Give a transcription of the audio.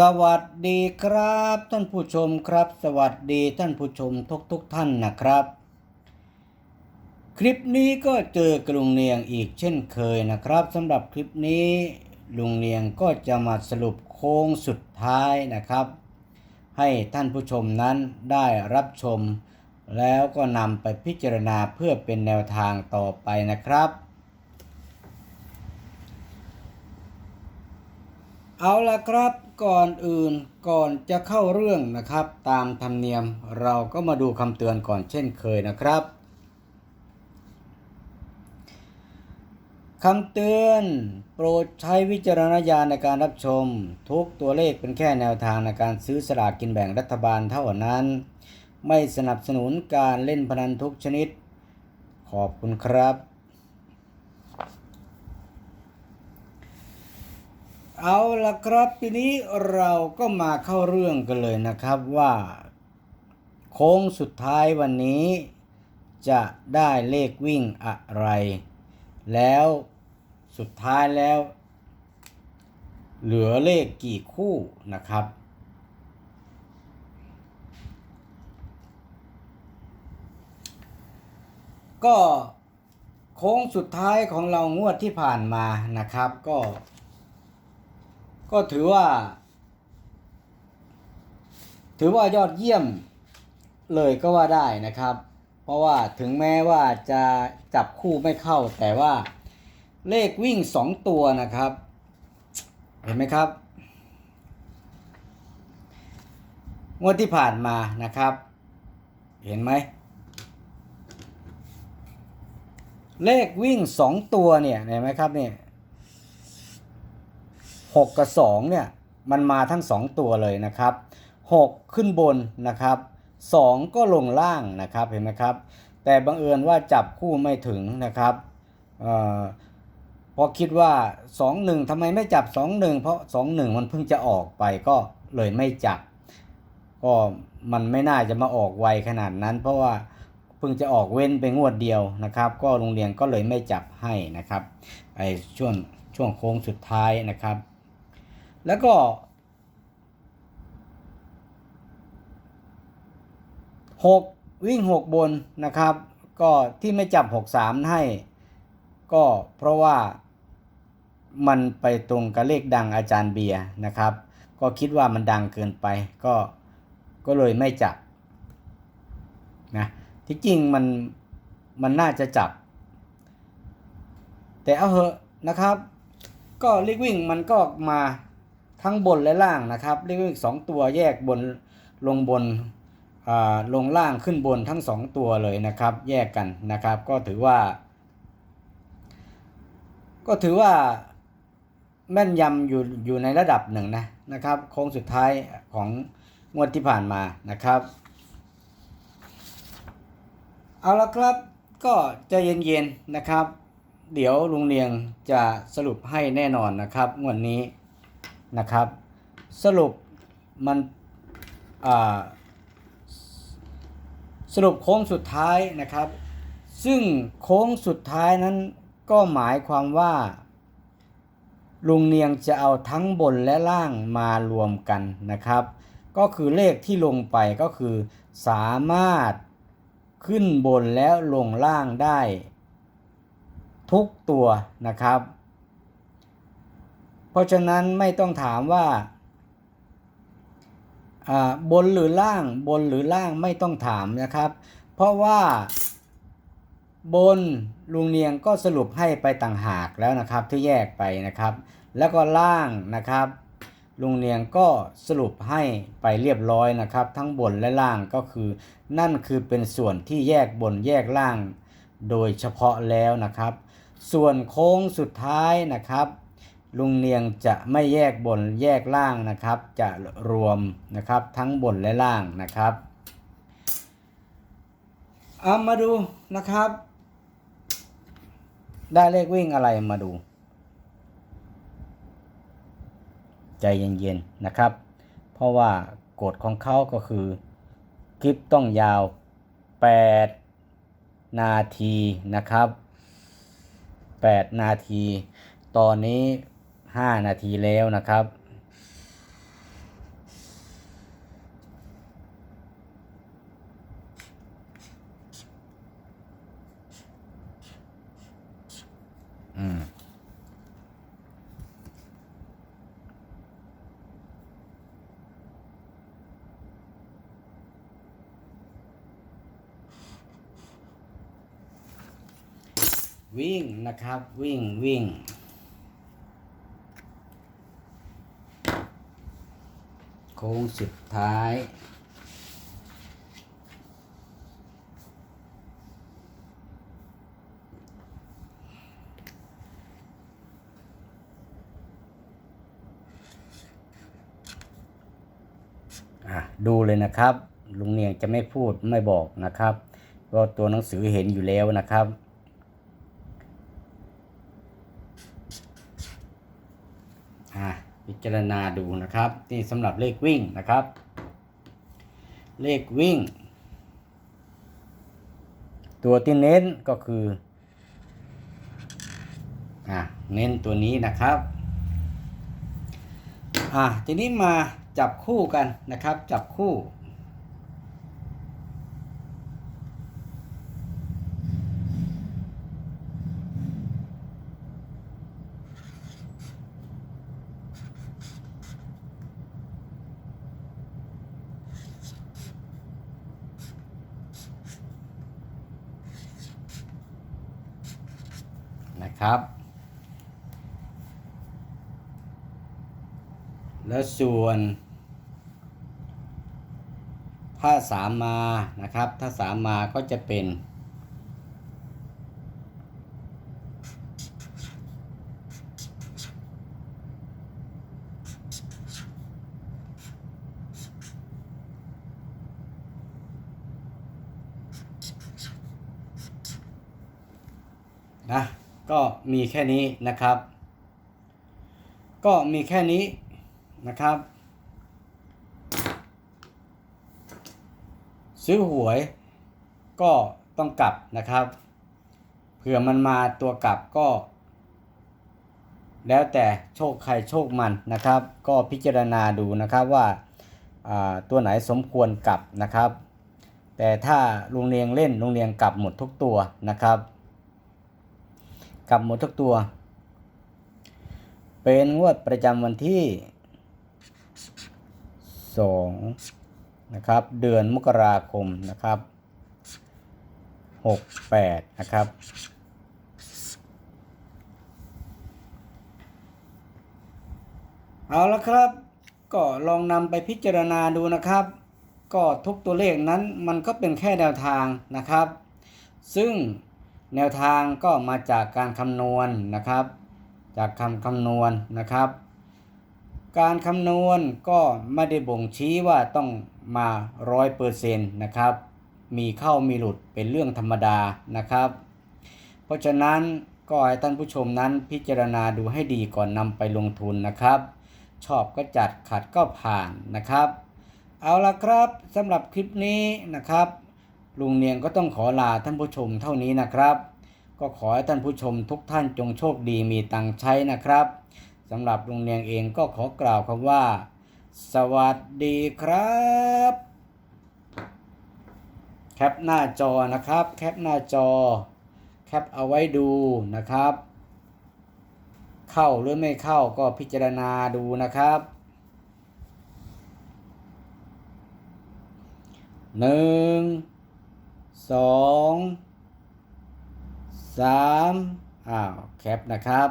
สวัสดีครับท่านผู้ชมครับ สวัสดีท่านผู้ชมทุกทุกท่านนะครับ คลิปนี้ก็เจอกลุงเนียงอีกเช่นเคยนะครับสำหรับคลิปนี้ลุงเนียงก็จะมาสรุปโค้งสุดท้ายนะครับ ให้ท่านผู้ชมนั้นได้รับชม แล้วก็นำไปพิจารณาเพื่อเป็นแนวทางต่อไปนะครับ เอาละครับก่อนอื่นก่อนจะเข้าเรื่องนะครับ ตามธรรมเนียมเราก็มาดูคำเตือนก่อนเช่นเคยนะครับคำเตือนโปรดใช้วิจารณญาณในการรับชม ทุกตัวเลขเป็นแค่แนวทางในการซื้อสลากกินแบ่งรัฐบาลเท่านั้น ไม่สนับสนุนการเล่นพนันทุกชนิด ขอบคุณครับ เอาละครับทีนี้เราก็มาเข้าเรื่องกันเลยนะครับว่า โค้งสุดท้ายวันนี้ จะได้เลขวิ่งอะไร แล้วสุดท้ายแล้ว เหลือเลขกี่คู่นะครับ ก็โค้งสุดท้ายของเรางวดที่ผ่านมานะครับ ก็ ก็ถือว่า ถือว่ายอดเยี่ยมเลยก็ว่าได้นะครับ เพราะว่าถึงแม้ว่าจะจับคู่ไม่เข้า แต่ว่าเลขวิ่งสองตัวนะครับ เห็นไหมครับ งวดที่ผ่านมานะครับ เห็นไหม เลขวิ่งสองตัวเนี่ย เห็นไหมครับเนี่ย หกกับสองเนี่ย มันมาทั้งสองตัวเลยนะครับหกขึ้นบนนะครับสองก็ลงล่างนะครับเห็นไหมครับ แต่บังเอิญว่าจับคู่ไม่ถึงนะครับออพอคิดว่าสองหนึ่งทำไมไม่จับสองหนึ่งเพราะสองหนึ่งมันเพิ่งจะออกไปก็เลยไม่จับ ก็มันไม่น่าจะมาออกไวขนาดนั้น เพราะว่าเพิ่งจะออกเว้นไปงวดเดียวนะครับ ก็โรงเรียนก็เลยไม่จับให้นะครับไอ้ช่วงช่วงโค้งสุดท้ายนะครับ แล้วก็หกวิ่งหกบนนะครับ ก็ที่ไม่จับหกสามให้ ก็เพราะว่ามันไปตรงกับเลขดังอาจารย์เบียร์นะครับ ก็คิดว่ามันดังเกินไป ก็ก็เลยไม่จับนะที่จริงมันมันน่าจะจับ แต่เอาเหอะนะครับ ก็เลขวิ่งมันก็มา ทั้งบนและล่างนะครับเลขวิ่งสองตัวแยกบนลงบนอ่าลงล่างขึ้นบนทั้งสองตัวเลยนะครับ แยกกันนะครับ ก็ถือว่า ก็ถือว่าแม่นยำอยู่อยู่ในระดับหนึ่งนะนะครับ โค้งสุดท้ายของงวดที่ผ่านมานะครับ เอาละครับก็จะเย็นๆนะครับ เดี๋ยวลุงเลียงจะสรุปให้แน่นอนนะครับงวดนี้ นะครับ สรุปมันสรุปโค้งสุดท้ายนะครับ ซึ่งโค้งสุดท้ายนั้นก็หมายความว่า ลุงเนียงจะเอาทั้งบนและล่างมารวมกันนะครับ ก็คือเลขที่ลงไปก็คือสามารถขึ้นบนแล้วลงล่างได้ ทุกตัวนะครับ เพราะฉะนั้นไม่ต้องถามว่าบนหรือล่างบนหรือล่างไม่ต้องถามนะครับ เพราะว่าบนลุงเนียงก็สรุปให้ไปต่างหากแล้วนะครับที่แยกไปนะครับ แล้วก็ล่างนะครับ ลุงเนียงก็สรุปให้ไปเรียบร้อยนะครับ ทั้งบนและล่างก็คือ นั่นคือเป็นส่วนที่แยกบนแยกล่าง โดยเฉพาะแล้วนะครับ ส่วนโค้งสุดท้ายนะครับ ลุงเนียงจะไม่แยกบนแยกล่างนะครับ จะรวมนะครับทั้งบนและล่างนะครับเอามาดูนะครับ ได้เลขวิ่งอะไรมาดู ใจเย็นๆนะครับ เพราะว่ากฎของเขาก็คือ คลิปต้องยาว 8 นาทีนะครับ 8 นาที ตอนนี้ 5 นาทีแล้วนะครับ อืมวิ่งนะครับวิ่งวิ่ง ค้งสุดท้าย ดูเลยนะครับ ลุงเนียงจะไม่พูดไม่บอกนะครับเพราะตัวหนังสือเห็นอยู่แล้วนะครับอะ พิจารณาดูนะครับนี่สำหรับเลขวิ่งนะครับ เลขวิ่ง ตัวที่เน้นก็คืออะเน้นตัวนี้นะครับอะทีนี้มาจับคู่กันนะครับ จับคู่ นะครับ แล้วส่วน ถ้าสามมานะครับ ถ้าสามมาก็จะเป็นนะ ก็มีแค่นี้นะครับ ก็มีแค่นี้นะครับ ซื้อหวยก็ต้องกลับนะครับ เผื่อมันมาตัวกลับก็ แล้วแต่โชคใครโชคมันนะครับ ก็พิจารณาดูนะครับว่าาตัวไหนสมควรกลับนะครับ แต่ถ้าลุงเรียงเล่นลุงเรียงกลับหมดทุกตัวนะครับ กลับหมดทุกตัว เป็นงวดประจำวันที่ 2 นะครับ เดือนมกราคมนะครับ 68 นะครับเอาละครับ ก็ลองนำไปพิจารณาดูนะครับ ก็ทุกตัวเลขนั้นมันก็เป็นแค่แนวทางนะครับ ซึ่ง แนวทางก็มาจากการคำนวณนะครับ จากคำคำนวณนะครับ การคำนวณก็ไม่ได้บ่งชี้ว่าต้องมาร้อยเปอร์เซ็นต์นะครับ มีเข้ามีหลุดเป็นเรื่องธรรมดานะครับ เพราะฉะนั้นก็ให้ท่านผู้ชมนั้นพิจารณาดูให้ดีก่อนนำไปลงทุนนะครับ ชอบก็จัดขัดก็ผ่านนะครับ เอาละครับสำหรับคลิปนี้นะครับ ลุงเนียงก็ต้องขอลาท่านผู้ชมเท่านี้นะครับ ก็ขอให้ท่านผู้ชมทุกท่านจงโชคดีมีตังใช้นะครับสำหรับลุงเนียงเองก็ขอกล่าวคำว่า สวัสดีครับ แคปหน้าจอนะครับ แคปหน้าจอ แคปเอาไว้ดูนะครับ เข้าหรือไม่เข้าก็พิจารณาดูนะครับหนึ่ง สองสามอ้าวแคปนะครับ